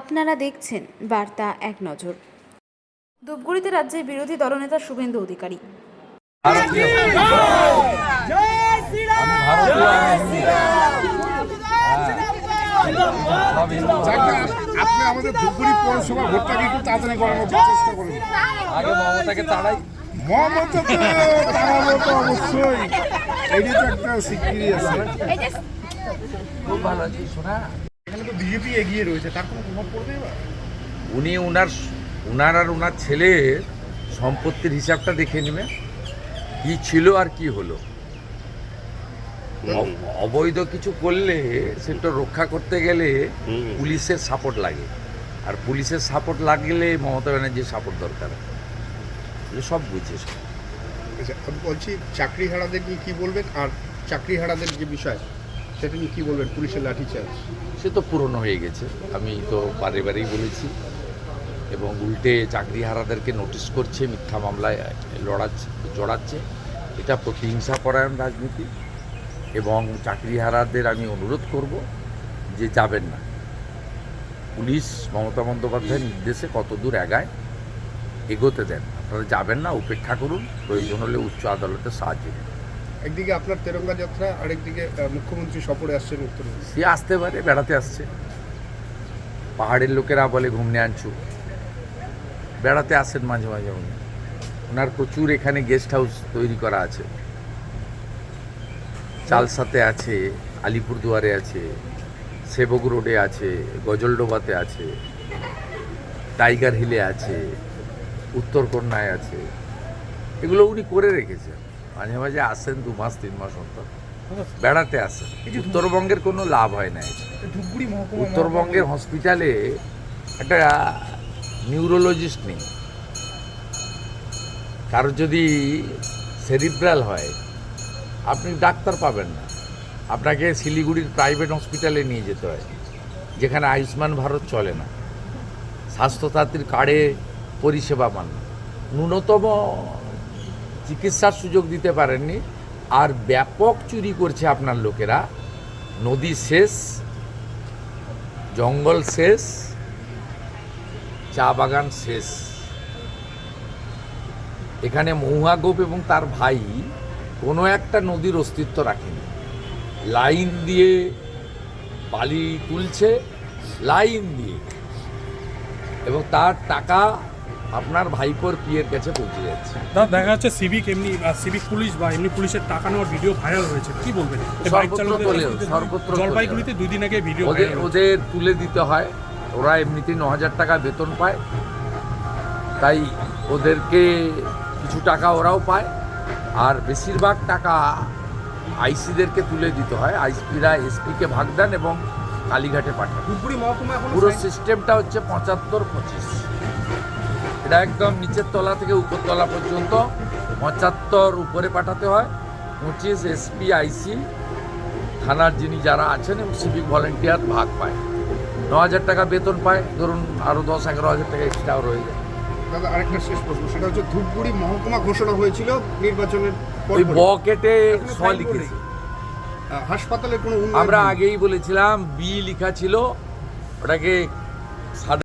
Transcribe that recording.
আপনারা দেখছেন বার্তা এক নজর। ধূপগুড়িতে রাজ্যের বিরোধী দলনেতা শুভেন্দু অধিকারী। আপনি আমাদের ধূপগুড়ি পৌরসভা ভোটটাকে একটু তাড়াতাড়ি করানোর চেষ্টা করুন। আগে মমতাকে তাড়াই। মমতা তো তাড়াবো তো অবশ্যই। এইটা তো একটা স্বীকৃতি আছে খুব ভালো আছি শোনা? এখানে তো বিজেপি এগিয়ে রয়েছে তার কোনো প্রভাব পড়বে এবার? উনি উনার উনার আর উনার ছেলের সম্পত্তির হিসাবটা দেখে নেবে কি ছিল আর কি হলো। অবৈধ কিছু করলে সেটা রক্ষা করতে গেলে পুলিশের সাপোর্ট লাগে। আর পুলিশের সাপোর্ট লাগলে মমতা ব্যানার্জির সাপোর্ট দরকার। এগুলো সব বুঝে সব। আচ্ছা বলছি চাকরি হারাদের নিয়ে কি বলবেন? আর চাকরি হারাদের যে বিষয় সেটা নিয়ে কি বলবেন? পুলিশের লাঠিচার্জ। সে তো পুরনো হয়ে গেছে। আমি তো বারে বারেই বলেছি। এবং উল্টে চাকরি হারাদেরকে নোটিশ করছে, মিথ্যা মামলায় লড়াচ্ছে, জড়াচ্ছে। এটা প্রতিহিংসা পরায়ণ রাজনীতি। এবং চাকরি হারাদের আমি অনুরোধ করব যে যাবেন না। পুলিশ মমতা বন্দ্যোপাধ্যায়ের নির্দেশে কত দূর এগায়, এগোতে দেন আপনারা যাবেন না, উপেক্ষা করুন। প্রয়োজন হলে উচ্চ আদালতের সাহায্য নিন। একদিকে আপনার তেরঙ্গা যাত্রা, আরেকদিকে মুখ্যমন্ত্রী সফরে আসছেন উত্তরবঙ্গে সে আসতে পারে, বেড়াতে আসছে। পাহাড়ের লোকেরা বলে ঘুমনে আনছু। বেড়াতে আসেন মাঝে মাঝে উনি। ওনার প্রচুর এখানে গেস্ট হাউস তৈরি করা আছে। চালসাতে আছে, আলিপুরদুয়ারে আছে, সেবক রোডে আছে, গজলডোবাতে আছে, টাইগার হিলে আছে উত্তরকন্যায় আছে। এগুলো উনি করে রেখেছেন। মাঝে মাঝে আসেন দু মাস তিন মাস অন্তর। বেড়াতে আসেন। উত্তরবঙ্গের কোনো লাভ হয় না উত্তরবঙ্গের হসপিটালে একটা নিউরোলজিস্ট নেই। কারোর যদি সেরিব্রাল হয় আপনি ডাক্তার পাবেন না। আপনাকে শিলিগুড়ির প্রাইভেট হসপিটালে নিয়ে যেতে হয় যেখানে আয়ুষ্মান ভারত চলে না। স্বাস্থ্যসাথীর কার্ডে পরিষেবা পান ন্যূনতম চিকিৎসার সুযোগ দিতে পারেননি। আর ব্যাপক চুরি করছে আপনার লোকেরা। নদী শেষ, জঙ্গল শেষ, চা বাগান শেষ। এখানে মহুয়া গোপ এবং তার ভাই কোনো একটা নদীর অস্তিত্ব রাখেনি। লাইন দিয়ে বালি তুলছে, লাইন দিয়ে। এবং তার টাকা আপনার ভাইপোর পিয়ের কাছে পৌঁছে যাচ্ছে। দাদা দেখা যাচ্ছে সিভিক এমনি সিভিক পুলিশ বা এমনি পুলিশের টাকা নেওয়ার ভিডিও ভাইরাল হয়েছে। কি বলবেন? সর্বত্র চালকদের সর্বত্র জলপাইগুড়িতে দুই দিন আগে ভিডিও ওদের ওদের তুলে দিতে হয়। ওরা এমনিতেই ন হাজার টাকা বেতন পায়। তাই ওদেরকে কিছু টাকা ওরাও পায়। আর বেশিরভাগ টাকা আইসিদেরকে তুলে দিতে হয়। আইসপিরা এসপিকে ভাগ দেন এবং কালীঘাটে পাঠান। পুরো সিস্টেমটা হচ্ছে পঁচাত্তর পঁচিশ। একদম নিচের তলা থেকে উপরতলা পর্যন্ত পঁচাত্তর উপরে পাঠাতে হয়। পঁচিশ এসপি আইসি থানার যিনি যারা আছেন এবং সিভিক ভলেন্টিয়ার ভাগ পায়। ন হাজার টাকা বেতন পায় ধরুন আরও দশ এগারো হাজার টাকা এক্সট্রাও রয়ে যায়। দাদা আরেকটা শেষ প্রশ্ন সেটা হচ্ছে ধূপগুড়ি মহকুমা ঘোষণা হয়েছিল নির্বাচনের ওই পরই। ব কেটে স লিখেছে। আহ, হাসপাতালের কোনো আমরা আগেই বলেছিলাম বি লিখা ছিল ওটাকে